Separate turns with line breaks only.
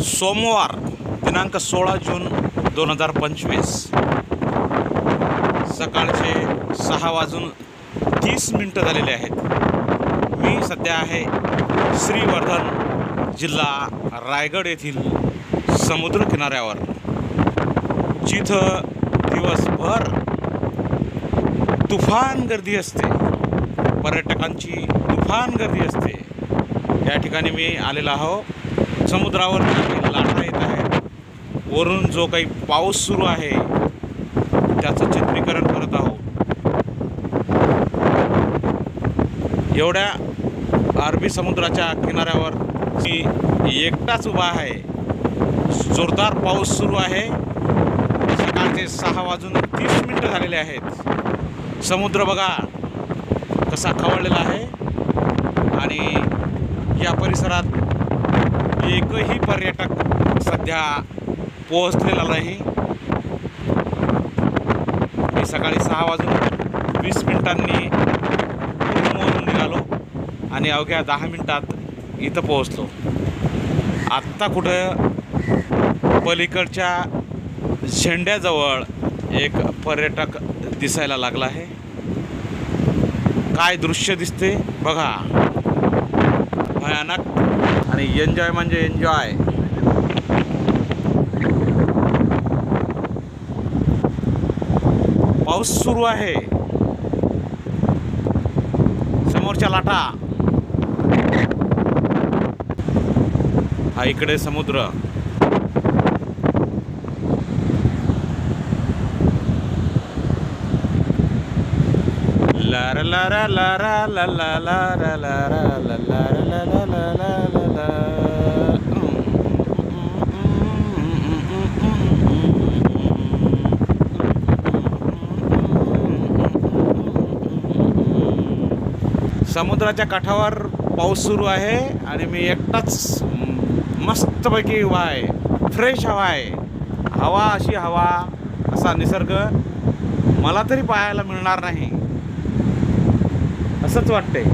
सोमवार दिनांक सोळा जून दोन हजार पंचवीस. सकाळचे सहा वाजून तीस मिनटं झालेले आहेत. मी सध्या आहे श्रीवर्धन जिल्हा रायगड येथील समुद्रकिनाऱ्यावर जिथं दिवसभर तुफान गर्दी असते. पर्यटकांची तुफान गर्दी असते. या ठिकाणी मी आलेलो आहो. समुद्रावर लाटा येत आहेत. वरून जो काही पाऊस सुरू आहे त्याचं चित्रीकरण करत आहोत. एवढ्या अरबी समुद्राच्या किनाऱ्यावर मी एकटाच उभा आहे. जोरदार पाऊस सुरू आहे. सकाळचे सहा वाजून तीस मिनटं झालेले आहेत. समुद्र बघा कसा खवळलेला आहे. आणि या परिसरात एकही पर्यटक सध्या पोहोचलेला नाही. मी सकाळी सहा वाजून वीस मिनिटांनी रूमवरून निघालो आणि अवघ्या दहा मिनटात इथं पोहोचलो. आत्ता कुठं पलीकडच्या झेंड्याजवळ एक पर्यटक दिसायला लागला आहे. काय दृश्य दिसते बघा. भयानक आणि एन्जॉय म्हणजे एन्जॉय पाऊस सुरू आहे समोरच्या लाटा हा इकडे समुद्र ला रा ला रा ला रा ला ला ला ला ला ला ला ला ला ला ला ला. समुद्राच्या काठावर पाऊस सुरू आहे आणि मी एकटाच मस्तपैकी उभा आहे. फ्रेश हवा आहे. हवा अशी हवा असा निसर्ग मला तरी पाहायला मिळणार नाही. असंच वाटतंय.